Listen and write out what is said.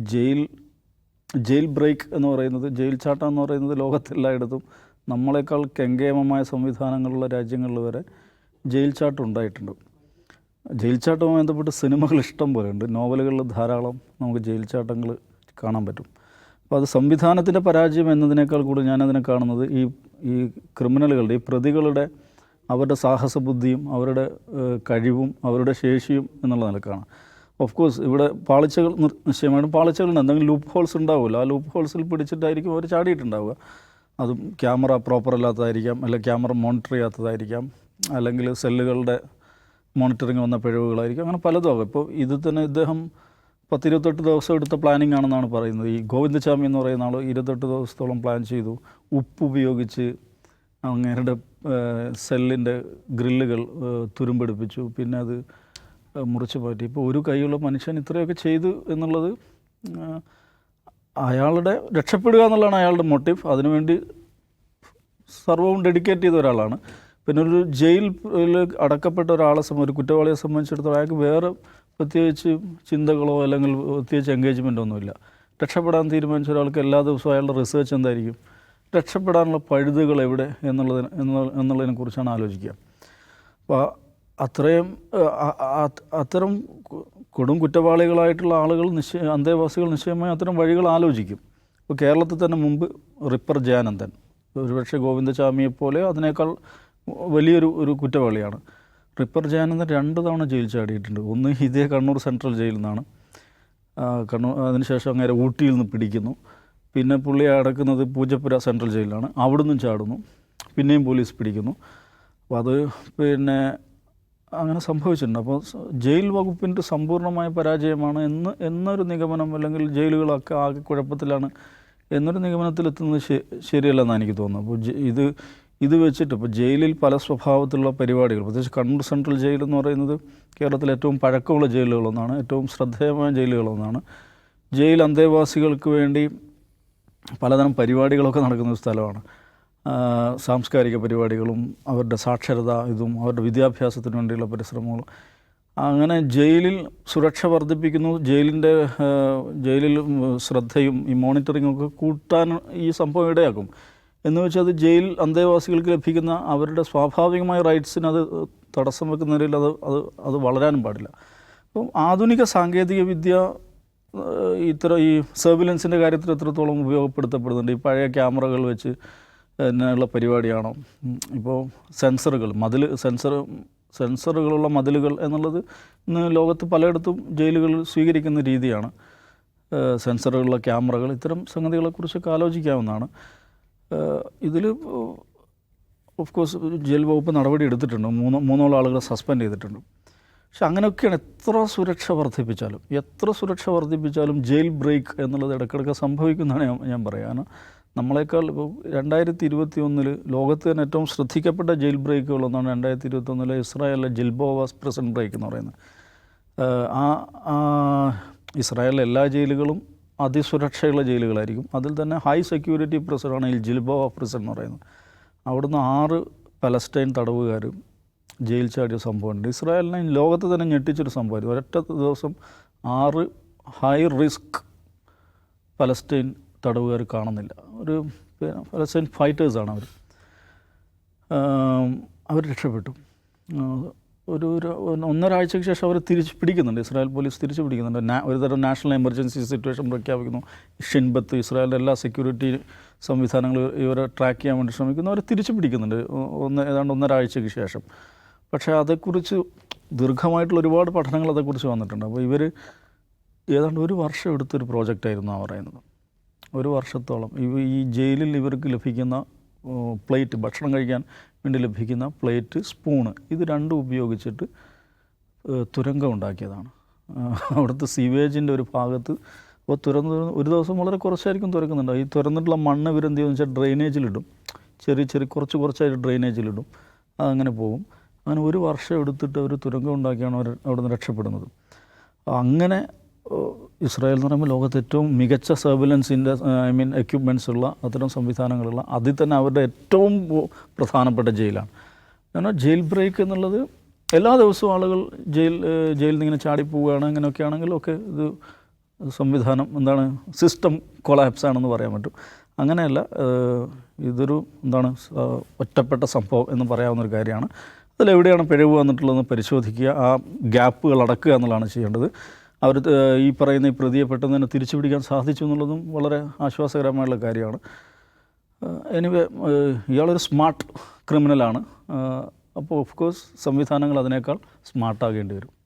Jail jail break എന്ന് പറയുന്നത് jail ചാട്ടം എന്ന് പറയുന്നത് ലോകത്തെല്ലായിടത്തും നമ്മളെക്കാൾ കെങ്കേമമായ സംവിധാനങ്ങളുള്ള രാജ്യങ്ങളിൽ വരെ ജയിൽ ചാട്ടം ഉണ്ടായിട്ടുണ്ട്. ജയിൽ ചാട്ടവുമായി ബന്ധപ്പെട്ട് സിനിമകൾ ഇഷ്ടം പോലെ ഉണ്ട്. നോവലുകളിൽ ധാരാളം നമുക്ക് ജയിൽ ചാട്ടങ്ങൾ കാണാൻ പറ്റും. അപ്പോൾ അത് സംവിധാനത്തിന്റെ പരാജയം എന്നതിനേക്കാൾ കൂടുതൽ ഞാനതിനെ കാണുന്നത് ഈ ഈ ക്രിമിനലുകളുടെ ഈ പ്രതികളുടെ അവരുടെ സാഹസബുദ്ധിയും അവരുടെ കഴിവും അവരുടെ ശേഷിയും എന്നുള്ള നിലക്കാണ് ഓഫ് കോഴ്സ് ഇവിടെ പാളിച്ചകൾ നിശ്ചയമായിട്ടും പാളിച്ചകളുണ്ട്. എന്തെങ്കിലും ലൂപ്പ് ഹോൾസ് ഉണ്ടാവില്ല ആ ലൂപ്പ് ഹോൾസിൽ പിടിച്ചിട്ടായിരിക്കും അവർ ചാടിയിട്ടുണ്ടാവുക. അതും ക്യാമറ പ്രോപ്പർ അല്ലാത്തതായിരിക്കാം. അല്ലെങ്കിൽ ക്യാമറ മോണിറ്റർ ചെയ്യാത്തതായിരിക്കാം. അല്ലെങ്കിൽ സെല്ലുകളുടെ മോണിറ്ററിങ് വന്ന പിഴവുകളായിരിക്കും. അങ്ങനെ പലതും ആകും. ഇപ്പോൾ ഇത് തന്നെ ഇദ്ദേഹം പത്തിരുപത്തെട്ട് ദിവസം എടുത്ത പ്ലാനിങ് ആണെന്നാണ് പറയുന്നത്. ഈ ഗോവിന്ദസ്വാമി എന്ന് പറയുന്ന ആൾ ഇരുപത്തെട്ട് ദിവസത്തോളം പ്ലാൻ ചെയ്തു. ഉപ്പ് ഉപയോഗിച്ച് അങ്ങേരുടെ സെല്ലിന്റെ ഗ്രില്ലുകൾ തുരുമ്പെടുപ്പിച്ചു. പിന്നെ അത് മുറിച്ച് മാറ്റി ഇപ്പോൾ ഒരു കൈയുള്ള മനുഷ്യൻ ഇത്രയൊക്കെ ചെയ്തു എന്നുള്ളത് അയാളുടെ രക്ഷപ്പെടുക എന്നുള്ളതാണ് അയാളുടെ മോട്ടീവ് അതിനുവേണ്ടി സർവവും ഡെഡിക്കേറ്റ് ചെയ്ത ഒരാളാണ്. പിന്നെ ഒരു ജയിലിൽ അടക്കപ്പെട്ട ഒരാളെ സംബന്ധിച്ച് ഒരു കുറ്റവാളിയെ സംബന്ധിച്ചിടത്തോളം അയാൾക്ക് വേറെ പ്രത്യേകിച്ച് ചിന്തകളോ അല്ലെങ്കിൽ പ്രത്യേകിച്ച് എൻഗേജ്മെന്റ് ഒന്നുമില്ല. രക്ഷപ്പെടാൻ തീരുമാനിച്ച ഒരാൾക്ക് എല്ലാ ദിവസവും അയാളുടെ റിസേർച്ച് എന്തായിരിക്കും? രക്ഷപ്പെടാനുള്ള പഴുതുകൾ എവിടെ? എന്നുള്ളതിന് എന്നുള്ള- എന്നുള്ളതിനെ കുറിച്ചാണ് ആലോചിക്കുക. അപ്പോൾ അത്രയും അത്തരം കൊടും കുറ്റവാളികളായിട്ടുള്ള ആളുകൾ നിശ്ചയ അന്തേവാസികൾ നിശ്ചയമായി അത്തരം വഴികൾ ആലോചിക്കും. ഇപ്പോൾ കേരളത്തിൽ തന്നെ മുമ്പ് റിപ്പർ ജയാനന്ദൻ ഒരുപക്ഷെ ഗോവിന്ദസ്വാമിയെപ്പോലെ അതിനേക്കാൾ വലിയൊരു ഒരു കുറ്റവാളിയാണ്. റിപ്പർ ജയാനന്ദൻ രണ്ട് തവണ ജയിൽ ചാടിയിട്ടുണ്ട്. ഒന്ന് ഇതേ കണ്ണൂർ സെൻട്രൽ ജയിലിൽ നിന്നാണ്. കണ്ണൂർ അതിനുശേഷം അങ്ങനെ ഊട്ടിയിൽ നിന്ന് പിടിക്കുന്നു. പിന്നെ പുള്ളി അടക്കുന്നത് പൂജപ്പുര സെൻട്രൽ ജയിലിലാണ്. അവിടെ നിന്നും ചാടുന്നു. പിന്നെയും പോലീസ് പിടിക്കുന്നു. അപ്പോൾ അത് പിന്നെ അങ്ങനെ സംഭവിച്ചിട്ടുണ്ട്. അപ്പോൾ ജയിൽ വകുപ്പിന്റെ സമ്പൂർണമായ പരാജയമാണ് എന്ന് എന്നൊരു നിഗമനം അല്ലെങ്കിൽ ജയിലുകളൊക്കെ ആകെ കുഴപ്പത്തിലാണ് എന്നൊരു നിഗമനത്തിലെത്തുന്നത് ശരിയല്ലെന്നാണ് എനിക്ക് തോന്നുന്നത്. അപ്പോൾ ഇത് ഇത് വെച്ചിട്ട് ഇപ്പോൾ ജയിലിൽ പല സ്വഭാവത്തിലുള്ള പരിപാടികൾ പ്രത്യേകിച്ച് കണ്ണൂർ സെൻട്രൽ ജയിൽ എന്ന് പറയുന്നത് കേരളത്തിലെ ഏറ്റവും പഴക്കമുള്ള ജയിലുകളൊന്നാണ് ഏറ്റവും ശ്രദ്ധേയമായ ജയിലുകളൊന്നാണ്. ജയിൽ അന്തേവാസികൾക്ക് വേണ്ടി പലതരം പരിപാടികളൊക്കെ നടക്കുന്ന ഒരു സ്ഥലമാണ്. സാംസ്കാരിക പരിപാടികളും അവരുടെ സാക്ഷരത ഇതും അവരുടെ വിദ്യാഭ്യാസത്തിന് വേണ്ടിയുള്ള പരിശ്രമങ്ങളും. അങ്ങനെ ജയിലിൽ സുരക്ഷ വർദ്ധിപ്പിക്കുന്നു. ജയിലിന്റെ ജയിലിൽ ശ്രദ്ധയും ഈ മോണിറ്ററിങ്ങും ഒക്കെ കൂട്ടാൻ ഈ സംഭവം ഇടയാക്കും. എന്ന് വെച്ചാൽ അത് ജയിൽ അന്തേവാസികൾക്ക് ലഭിക്കുന്ന അവരുടെ സ്വാഭാവികമായ റൈറ്റ്സിന് അത് തടസ്സം വെക്കുന്ന നിലയിൽ അത് അത് അത് വളരാനും പാടില്ല. അപ്പം ആധുനിക സാങ്കേതിക വിദ്യ ഇത്ര ഈ സർവിലൻസിന്റെ കാര്യത്തിൽ എത്രത്തോളം ഉപയോഗപ്പെടുത്തപ്പെടുന്നുണ്ട്? ഈ പഴയ ക്യാമറകൾ വെച്ച് ഉള്ള പരിപാടിയാണോ. ഇപ്പോൾ സെൻസറുകൾ മതിൽ സെൻസർ സെൻസറുകളുള്ള മതിലുകൾ എന്നുള്ളത് ഇന്ന് ലോകത്ത് പലയിടത്തും ജയിലുകളിൽ സ്വീകരിക്കുന്ന രീതിയാണ്. സെൻസറുകളുള്ള ക്യാമറകൾ ഇത്തരം സംഗതികളെക്കുറിച്ചൊക്കെ ആലോചിക്കാവുന്നതാണ്. ഇതിൽ ഓഫ് കോഴ്സ് ജയിൽ വകുപ്പ് നടപടി എടുത്തിട്ടുണ്ട്. മൂന്ന് മൂന്നോളം ആളുകളെ സസ്പെൻഡ് ചെയ്തിട്ടുണ്ട്. പക്ഷെ അങ്ങനെയൊക്കെയാണ് എത്ര സുരക്ഷ വർദ്ധിപ്പിച്ചാലും എത്ര സുരക്ഷ വർദ്ധിപ്പിച്ചാലും ജയിൽ ബ്രേക്ക് എന്നുള്ളത് ഇടയ്ക്കിടയ്ക്ക് സംഭവിക്കുന്നതാണ് ഞാൻ ഞാൻ പറയുക കാരണം നമ്മളെക്കാൾ ഇപ്പോൾ രണ്ടായിരത്തി ഇരുപത്തി ഒന്നിൽ ലോകത്ത് തന്നെ ഏറ്റവും ശ്രദ്ധിക്കപ്പെട്ട ജയിൽ ബ്രേക്കുകളൊന്നാണ് രണ്ടായിരത്തി ഇരുപത്തി ഒന്നിലെ ഇസ്രായേലിലെ ജിൽബോവാസ് പ്രസൻ ബ്രേക്ക് എന്ന് പറയുന്നത്. ആ ആ ഇസ്രായേലിലെ എല്ലാ ജയിലുകളും അതിസുരക്ഷയുള്ള ജയിലുകളായിരിക്കും. അതിൽ തന്നെ ഹൈ സെക്യൂരിറ്റി പ്രിസണാണ് ഈ ജിൽബോവ പ്രിസൺ എന്ന് പറയുന്നത്. അവിടുന്ന് ആറ് പലസ്റ്റൈൻ തടവുകാരും ജയിൽ ചാടിയ സംഭവമുണ്ട്. ഇസ്രായേലിനെ ലോകത്ത് തന്നെ ഞെട്ടിച്ചൊരു സംഭവമായിരുന്നു. ഒരൊറ്റ ദിവസം ആറ് ഹൈ റിസ്ക് പലസ്റ്റൈൻ തടവുകാർ കാണുന്നില്ല. ഒരു ഫലസ്തീൻ ഫൈറ്റേഴ്സാണ് അവർ അവർ രക്ഷപ്പെട്ടു. ഒരു ഒരു ഒന്നരാഴ്ചയ്ക്ക് ശേഷം അവർ തിരിച്ച് പിടിക്കുന്നുണ്ട്. ഇസ്രായേൽ പോലീസ് തിരിച്ചു പിടിക്കുന്നുണ്ട്. നാ ഒരുതരം നാഷണൽ എമർജൻസി സിറ്റുവേഷൻ പ്രഖ്യാപിക്കുന്നു. ഷിൻബത്ത് ഇസ്രായേലിന്റെ എല്ലാ സെക്യൂരിറ്റി സംവിധാനങ്ങൾ ഇവരെ ട്രാക്ക് ചെയ്യാൻ വേണ്ടി ശ്രമിക്കുന്നു. അവർ തിരിച്ചു പിടിക്കുന്നുണ്ട്. ഒന്ന് ഏതാണ്ട് ഒന്നൊരാഴ്ചയ്ക്ക് ശേഷം. പക്ഷേ അതേക്കുറിച്ച് ദീർഘമായിട്ടുള്ള ഒരുപാട് പഠനങ്ങൾ അതേക്കുറിച്ച് വന്നിട്ടുണ്ട്. അപ്പോൾ ഇവർ ഏതാണ്ട് ഒരു വർഷം എടുത്തൊരു പ്രോജക്റ്റായിരുന്നു ആ പറയുന്നത്. ഒരു വർഷത്തോളം. ഈ ജയിലിൽ ഇവർക്ക് ലഭിക്കുന്ന പ്ലേറ്റ് ഭക്ഷണം കഴിക്കാൻ വേണ്ടി ലഭിക്കുന്ന പ്ലേറ്റ് സ്പൂണ് ഇത് രണ്ടും ഉപയോഗിച്ചിട്ട് തുരങ്കം ഉണ്ടാക്കിയതാണ്. അവിടുത്തെ സീവേജിന്റെ ഒരു ഭാഗത്ത് അപ്പോൾ തുറന്ന് ഒരു ദിവസം വളരെ കുറച്ചായിരിക്കും തുറക്കുന്നുണ്ട് ഈ തുറന്നിട്ടുള്ള മണ്ണ് ഇവരെന്ത് ചെയ്യുമെന്ന് വെച്ചാൽ ഡ്രെയിനേജിലിടും. ചെറിയ ചെറിയ കുറച്ച് കുറച്ചായിട്ട് ഡ്രെയിനേജിലിടും. അതങ്ങനെ പോകും. അങ്ങനെ ഒരു വർഷം എടുത്തിട്ട് ഒരു തുരങ്കം ഉണ്ടാക്കിയാണ് അവർ അവിടെ നിന്ന് രക്ഷപ്പെടുന്നത്. അങ്ങനെ ഇസ്രായേൽ എന്ന് പറയുമ്പോൾ ലോകത്ത് ഏറ്റവും മികച്ച സർവിലൻസിന്റെ ഐ മീൻ എക്യുപ്മെന്റ്സ് ഉള്ള അത്തരം സംവിധാനങ്ങളുള്ള അതിൽ തന്നെ അവരുടെ ഏറ്റവും പ്രധാനപ്പെട്ട ജയിലാണ്. കാരണം ജയിൽ ബ്രേക്ക് എന്നുള്ളത് എല്ലാ ദിവസവും ആളുകൾ ജയിൽ ജയിലിൽ നിന്ന് ഇങ്ങനെ ചാടിപ്പോവുകയാണ് അങ്ങനെയൊക്കെ ആണെങ്കിൽ ഒക്കെ ഇത് സംവിധാനം എന്താണ് സിസ്റ്റം കൊളാപ്സ് ആണെന്ന് പറയാൻ പറ്റും. അങ്ങനെയല്ല ഇതൊരു എന്താണ് ഒറ്റപ്പെട്ട സംഭവം എന്ന് പറയാവുന്നൊരു കാര്യമാണ്. അതിലെവിടെയാണ് പിഴവ് വന്നിട്ടുള്ളതെന്ന് പരിശോധിക്കുക ആ ഗ്യാപ്പുകൾ അടക്കുക എന്നുള്ളതാണ് ചെയ്യേണ്ടത്. അവർ ഈ പറയുന്ന ഈ പ്രതിയെ പെട്ടെന്ന് തന്നെ തിരിച്ചു പിടിക്കാൻ സാധിച്ചു എന്നുള്ളതും വളരെ ആശ്വാസകരമായുള്ള കാര്യമാണ്. എനിവേ ഇയാളൊരു സ്മാർട്ട് ക്രിമിനലാണ്. അപ്പോൾ ഓഫ് കോഴ്സ് സംവിധാനങ്ങൾ അതിനേക്കാൾ സ്മാർട്ടാകേണ്ടി വരും.